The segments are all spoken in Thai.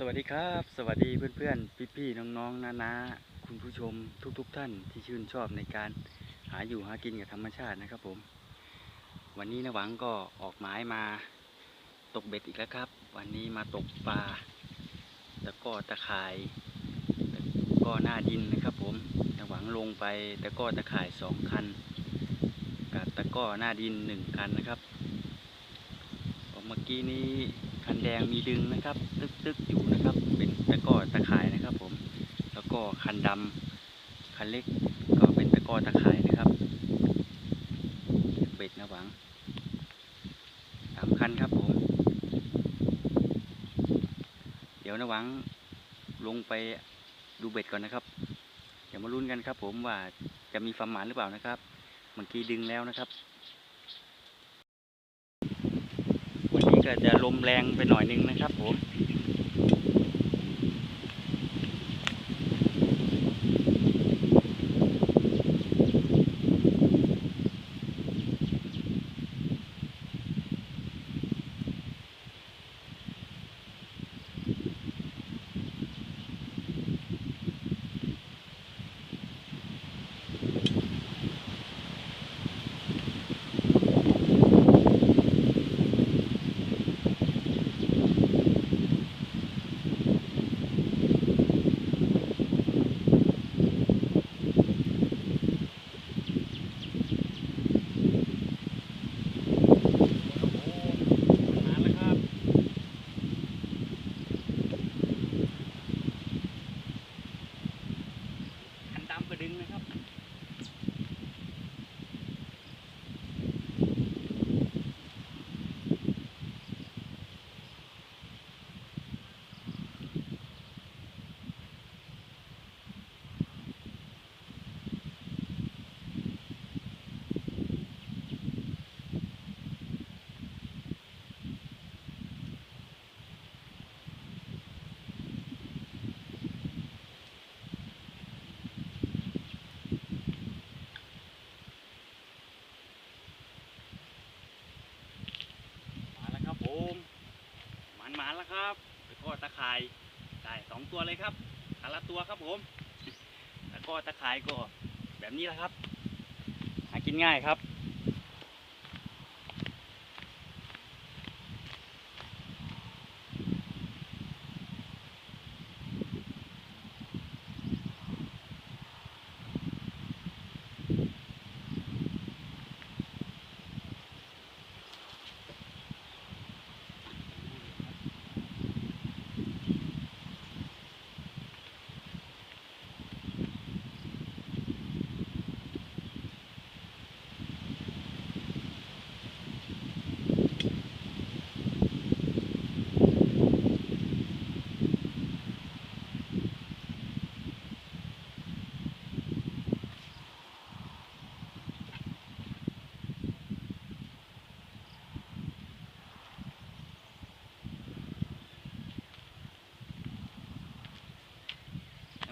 สวัสดีครับ สวัสดีเพื่อนๆ พี่ๆ น้องๆน้าๆคุณผู้ชมทุกๆทท่านที่ชื่นชอบในการหาอยู่หากินกับธรรมชาตินะครับผม วันนี้นะหวังก็ออกหมายมาตกเบ็ดอีกแล้วครับ วันนี้มาตกปลาตะก้อตะข่ายตะก้อหน้าดินนะครับผมนะหวังลงไปตะก้อตะข่ายสองคัน กับตะก้อหน้าดินหนึ่งคันนะครับเมื่อกี้นี้ คันแดงมีดึงนะครับ ตึกๆอยู่นะครับ เป็นตะก้อตะข่ายนะครับ ผม แล้วก็คันดำคันเล็กก็เป็นตะก้อตะข่ายนะครับเบ็ดนะหวังสามคันครับผม เดี๋ยวนะหวังลงไปดูเบ็ดก่อนนะครับ เดี๋ยวมาลุ้นกันครับ ผมว่าจะมีความหมานหรือเปล่านะครับ เมื่อกี้ดึงแล้วนะครับ วันนี้ ก็จะลมแรงไปหน่อยนึงนะครับผม มาแล้วครับ คันดำกระดึงนะครับ มาแล้วครับ ผมหมันมาแล้วครับตะก้อตะข่ายได้สองตัวเลยครับแต่ละตัวครับผมตะก้อตะข่ายก็แบบนี้แหละครับ หากินง่ายครับ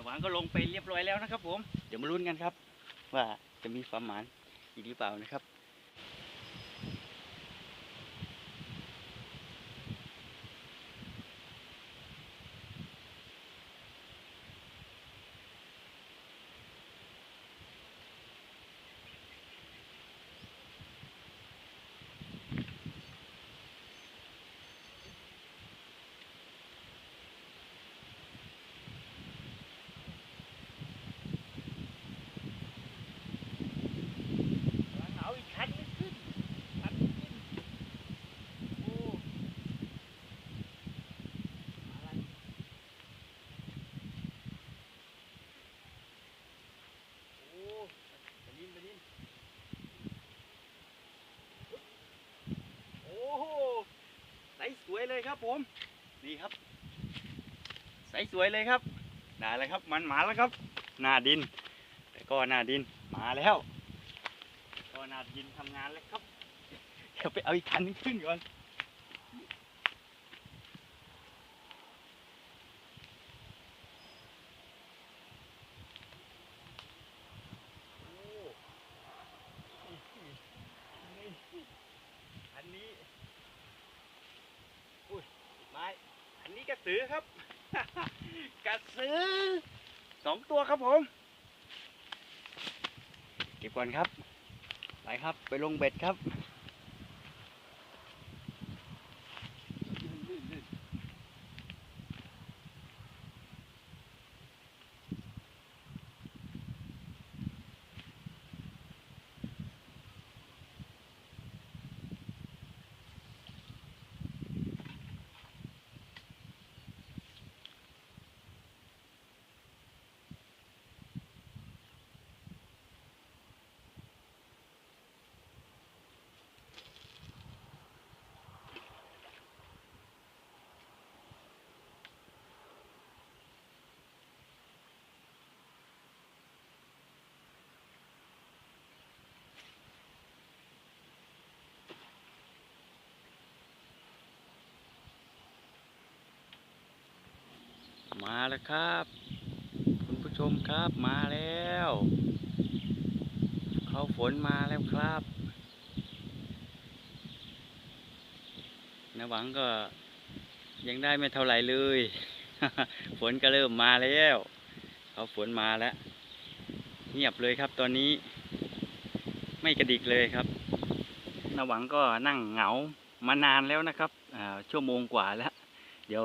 หวังก็ลงไปเรียบร้อยแล้วนะครับ ผม เดี๋ยวมาลุ้นกันครับ ว่าจะมีความหวานอีกหรือเปล่านะครับ เอาอีกคันนึงขึ้นคันนึงขึ้นโอ้อะไรโอ้ไปดินไปดินโอ้โหใสส วยเลยครับผม นี่ครับ ใสสวยเลยครับได้เลยครับ มันหมาแล้วครับ หน้าดินแต่ก็หน้าดินมาแล้ว ก็นาดินทำงานแล้วครับ เดี๋ยวไปเอาอีกคันนึงขึ้นก่อน โอ้นี่อันนี้ อุ้ยไม้ อันนี้กระสือครับ กระสือ สองตัวครับผม เก็บก่อนครับ ไปครับไปลงเบ็ดครับ มาแล้วครับ คุณผู้ชมครับมาแล้วเขาฝนมาแล้วครับนหวังก็ยังได้ไม่เท่าไหร่เลย ฝนก็เริ่มมาแล้วเขาฝนมาแล้วเงียบเลยครับตอนนี้ ไม่กระดิกเลยครับนหวังก็นั่งเหงามานานแล้วนะครับชั่วโมงกว่าแล้ว เดี๋ยว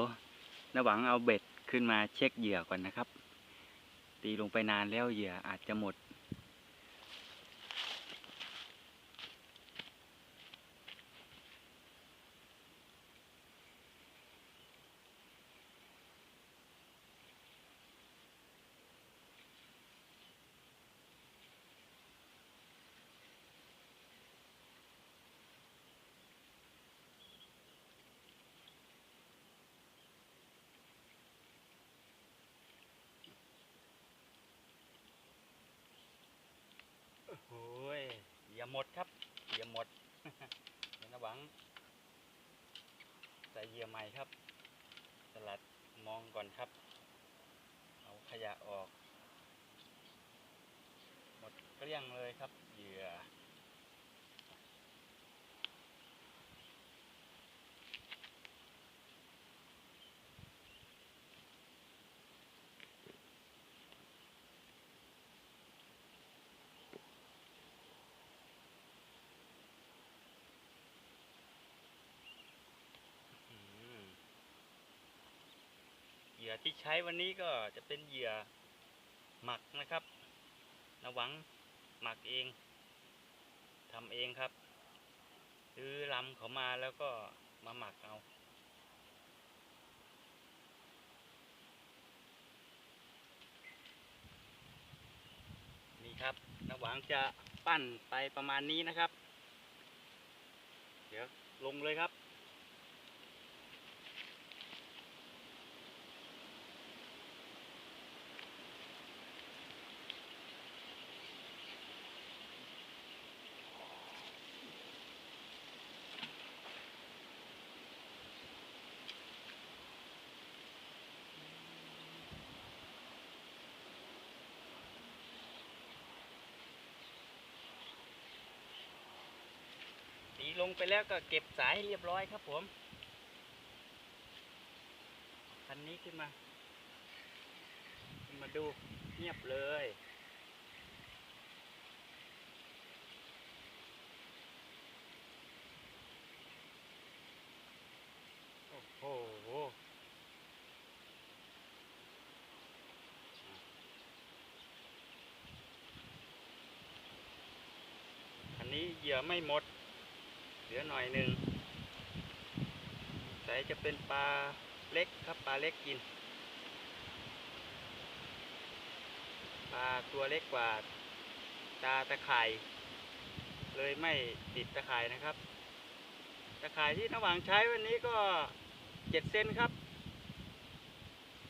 นหวังเอาเบ็ด ขึ้นมาเช็คเหยื่อก่อนนะครับ ตีลงไปนานแล้วเหยื่ออาจจะหมด โอ้ยอย่า หมดครับเหย่อหมดเดี๋ยวนะหวังใส่เหยื่อใหม่ครับ สลัดมองก่อนครับ เอาขยะออก หมดเกลี้ยงเลยครับเหยื่อมเหยื่ อที่ใช้วันนี้ก็จะเป็นเหยื่อหมักนะครับระวังหมักเองทำเองครับซื้อลำเขามาแล้วก็มาหมักเอานี่ครับระหวังจะปั้นไปประมาณนี้นะครับ เดี๋ยวลงเลยครับ ลงไปแล้วก็เก็บสายให้เรียบร้อยครับผมคันนี้ขึ้นมา ขึ้นมาดูเงียบเลยโอ้โหคันนี้เหยื่อไม่หมด เหลือหน่อยหนึ่งใส่จะเป็นปลาเล็กครับปลาเล็กกิน ปลาตัวเล็กกว่าตาตะข่ายเลยไม่ติดตะข่ายนะครับ ตะข่ายที่ระหว่างใช้วันนี้ก็เจ็ดเซนครับ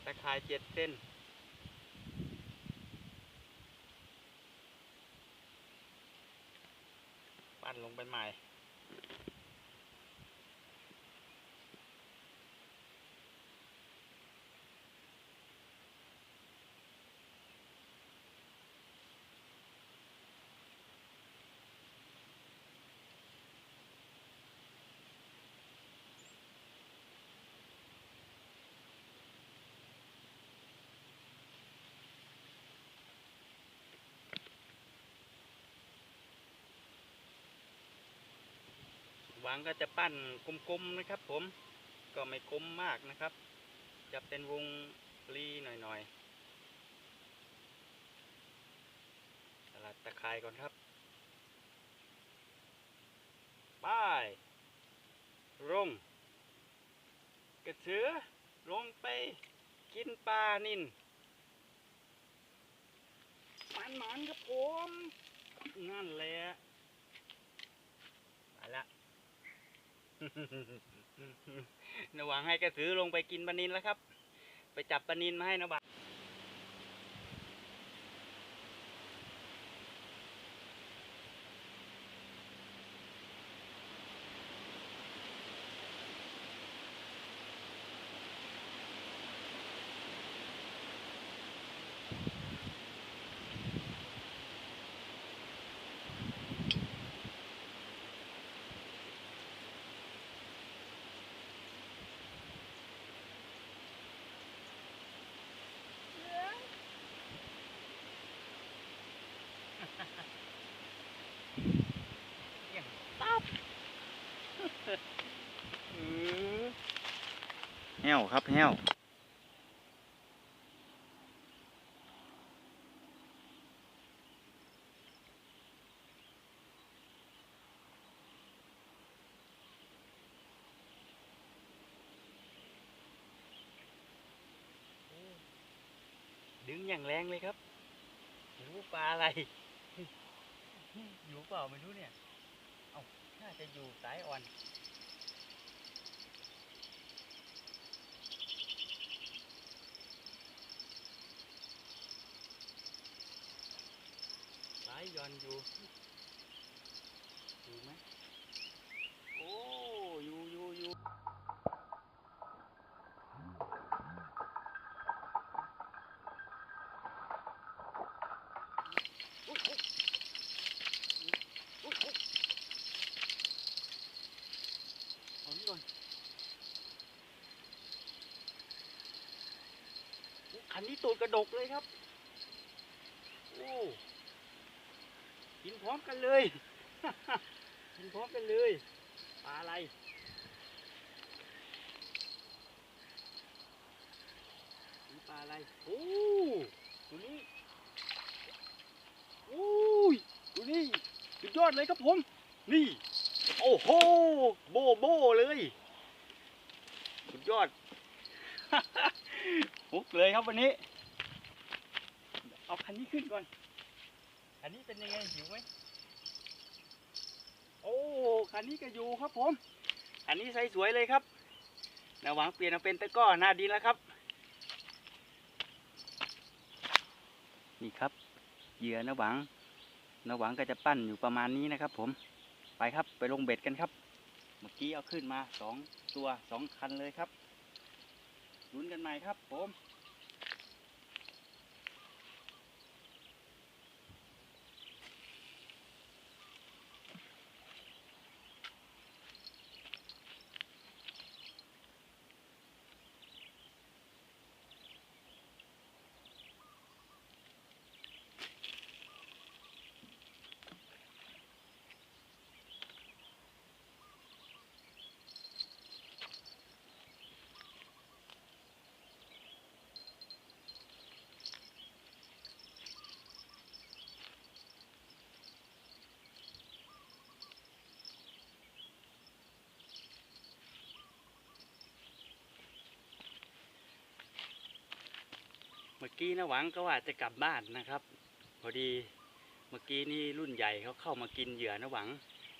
ตะข่ายเจ็ดเซนปั้นลงไปใหม่ หวังก็จะปั้นกลมๆนะครับ ผมก็ไม่กลมมากนะครับ จะเป็นวงรีหน่อยๆสลัดตะไคร้ก่อนครับป้ายลงกระเสือลงไปกินปลานินมันมันๆครับผม นั่นแหละไปละ ระหวังให้กระสือลงไปกินปลานินแล้วครับ ไปจับปลานินมาให้นะบังตับ แห้ วครับแห้วดึงอย่างแรงเลยครับรู้ปลาอะไร อยู่เปล่าไม่รู้เนี่ย เอ้าน่าจะอยู่สายอ่อน ยย่อนอยู่อยู่ไหมโอ้อยู่อยู่อยู่เอานี่ก่อนอุ๊ยคันนี้ตูดกระดกเลยครับ โอ้ กิน พร้อมกันเลยกินพร้อมกันเลยปลาอะไรปลาอะไรโอ้ตัวนี้โอ้ยตัวนี้สุดยอดเลยครับผม นี่ โอ้โหโบโบเลยสุดยอดฮุกเลยครับวันนี้ เอาคันนี้ขึ้นก่อน คันนี้เป็นยังไงอยู่ไหมโอ้คันนี้ก็อยู่ครับผมคันนี้ใส่สวยเลยครับนาหวังเปลี่ยนมาเป็นตะก้อหน้าดินแล้วครับ นี่ครับเหยื่อนาหวังนาหวังก็จะปั้นอยู่ประมาณนี้นะครับ ผมไปครับไปลงเบ็ดกันครับ เมื่อกี้เอาขึ้นมาสองตัวสองคันเลยครับลุ้นกันใหม่ครับผม มื่อกี้นะหวังก็ว่าจะกลับบ้านนะครับ พอดีเมื่อกี้นี่รุ่นใหญ่เขาเข้ามากินเหยื่อนะหวัง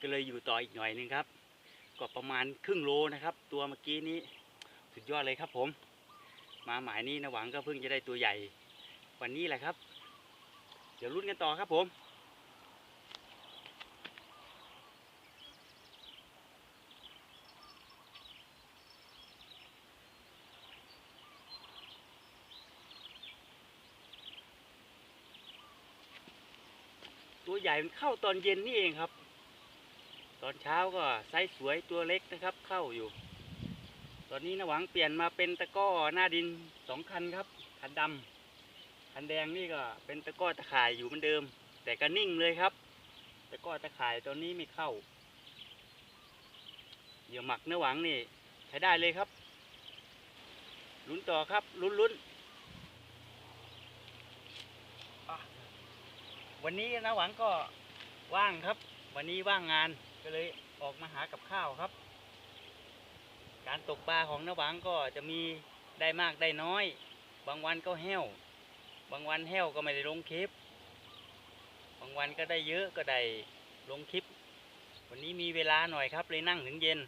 ก็เลยอยู่ต่ออีกหน่อยหนึงครับ ก็ประมาณครึ่งโลนะครับ ตัวเมื่อกี้นี้สุดยอดเลยครับผม มาหมายนี้นะหวังก็เพิ่งจะได้ตัวใหญ่ วันนี้แหละครับ เดี๋ยวรุ่นกันต่อครับผม ใหญ่มันเข้าตอนเย็นนี่เองครับ ตอนเช้าก็ไซส์สวยตัวเล็กนะครับ เข้าอยู่ ตอนนี้นะหวังเปลี่ยนมาเป็นตะก้อหน้าดินสองคันครับ คันดำคันแดงนี่ก็เป็นตะก้อตะข่ายอยู่เหมือนเดิม แต่ก็นิ่งเลยครับ ตะก้อตะข่ายตอนนี้ไม่เข้าเหยื่อหมักเนื้อหวังนี่ใช้ได้เลยครับ ลุ้นต่อครับลุ้นลุ้นอะ วันนี้นะหวังก็ว่างครับ วันนี้ว่างงานก็เลยออกมาหากับข้าวครับ การตกปลาของน้าหวังก็จะมีได้มากได้น้อย บางวันก็แห้ว บางวันแห้วก็ไม่ได้ลงคลิป บางวันก็ได้เยอะก็ได้ลงคลิป วันนี้มีเวลาหน่อยครับเลยนั่งถึงเย็น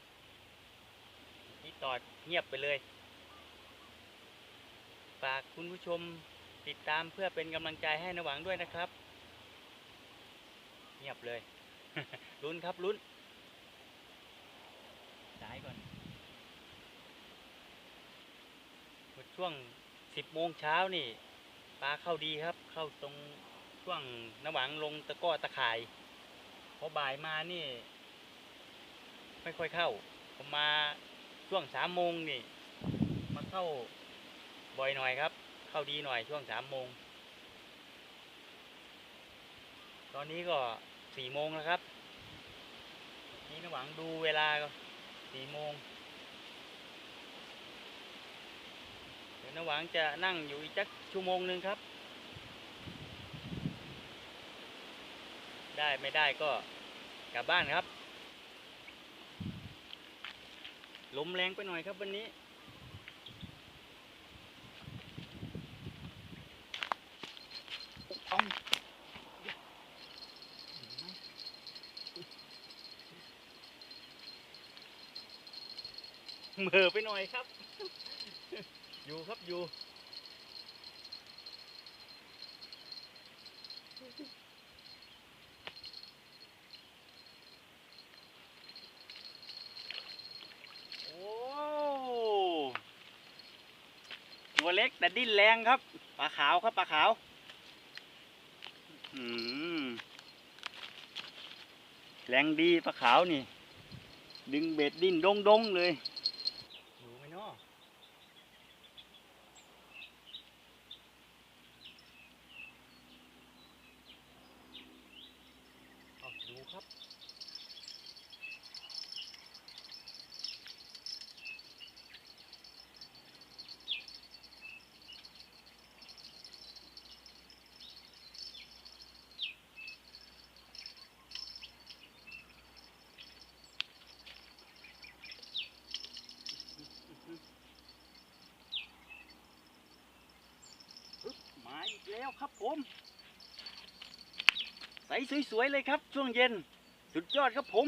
นี่ตอดเงียบไปเลยฝากคุณผู้ชมติดตามเพื่อเป็นกำลังใจให้นหวังด้วยนะครับ งียบเลย ลุ้นครับลุ้นสายก่อนหมดช่วงสิบโมงเช้านี่ปลาเข้าดีครับ เข้าตรงช่วงนหวังลงตะก้อตะข่ายพอบ่ายมานี่ ไม่ค่อยเข้าผมมาช่วงสามโมงนี่ มาเข้าบ่อยหน่อยครับ เข้าดีหน่อยช่วงสามโมง ตอนนี้ก็ สี่โมงแล้วครับนี่นะหวังดูเวลาก็สี่โมงเดี๋ยวนะหวังจะนั่งอยู่อีกจักชั่วโมงหนึ่งครับ ได้ไม่ได้ก็กลับบ้านครับลมแรงไปหน่อยครับวันนี้เอา เหม่อไปหน่อยครับ อยู่ครับอยู่ โอ้ตัวเล็กแต่ดิ้นแรงครับ ปลาขาวครับปลาขาวอืมแรงดีปลาขาวนี่ ดึงเบ็ดดิ้นดงดงๆเลยอยู่ไหมเนาะเอาดูครับ อึ๊บมาอีก แล้วครับผมใสสวยๆเลยครับ ช่วงเย็น สุดยอดครับผม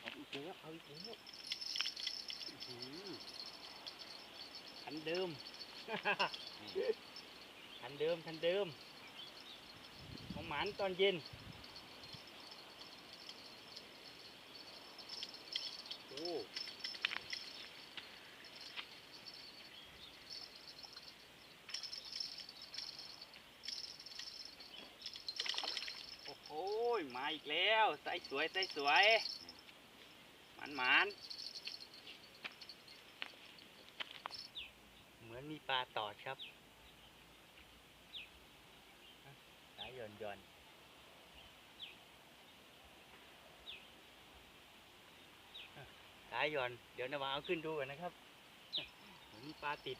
เอาอีกแล้วเอาอีกแล้วคันเดิมคันเดิมคันเดิม ของหมานตอนเย็น โอ้ โอ้โหมาอีกแล้วใส่สวยใส่สวยหมันหมันเหมือนมีปลาตอดครับสายหย่อนหย่อนสายย่อน เดี๋ยวนะวาเอาขึ้นดูกันนะครับ เหมือนมีปลาติด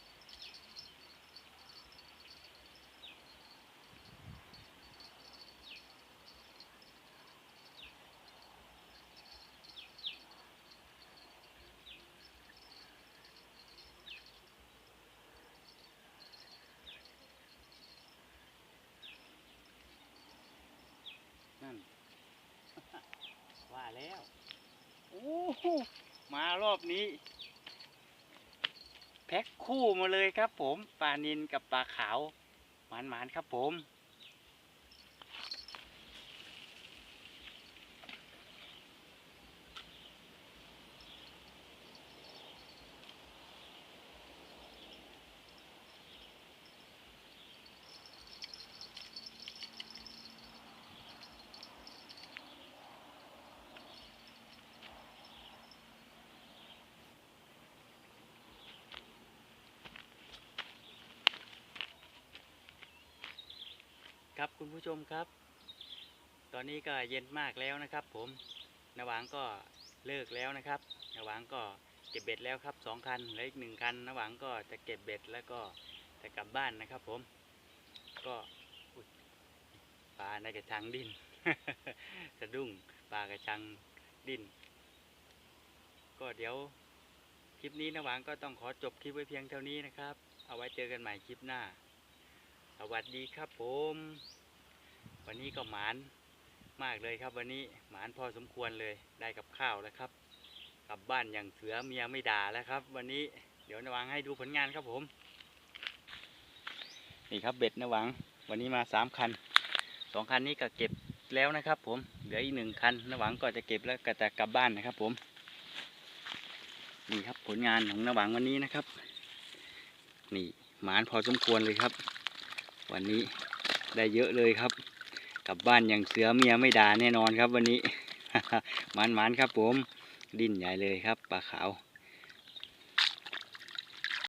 นั่น ว่าแล้ว โอ้โห มารอบนี้ แพ็คคู่มาเลยครับผมปลานินกับปลาขาวหมานๆครับผม ครับคุณผู้ชมครับ ตอนนี้ก็เย็นมากแล้วนะครับ ผมนหวางก็เลิกแล้วนะครับนาหวังก็เก็บเบ็ดแล้วครับสองคันแล้วอีกหนึ่งคันนาหวังก็จะเก็บเบ็ดแล้วก็จะกลับบ้านนะครับ ผม ก็ปลาในกระชังดิ้นสะดุ้งปลากระชังดิ้นก็เดี๋ยวคลิปนี้นาหวังก็ต้องขอจบคลิปไว้เพียงเท่านี้นะครับ เอาไว้เจอกันใหม่คลิปหน้า สวัสดีครับผม วันนี้ก็หมานมากเลยครับ วันนี้หมานพอสมควรเลยได้กับข้าวแล้วครับ กลับบ้านอย่างเสือเมียไม่ด่าแล้วครับ วันนี้เดี๋ยวนาหวังให้ดูผลงานครับผม นี่ครับเบ็ดนาหวัง วันนี้มาสามคันสองคันนี้ก็เก็บแล้วนะครับ ผมเหลืออีกหนึ่งคันนาหวังก็จะเก็บแล้วก็จะกลับบ้านนะครับ ผมนี่ครับผลงานของนาหวังวันนี้นะครับ นี่หมานพอสมควรเลยครับ วันนี้ได้เยอะเลยครับ กลับบ้านอย่างเสือเมียไม่ด่าแน่นอนครับวันนี้มันๆครับผม ดิ้นใหญ่เลยครับปลาขาว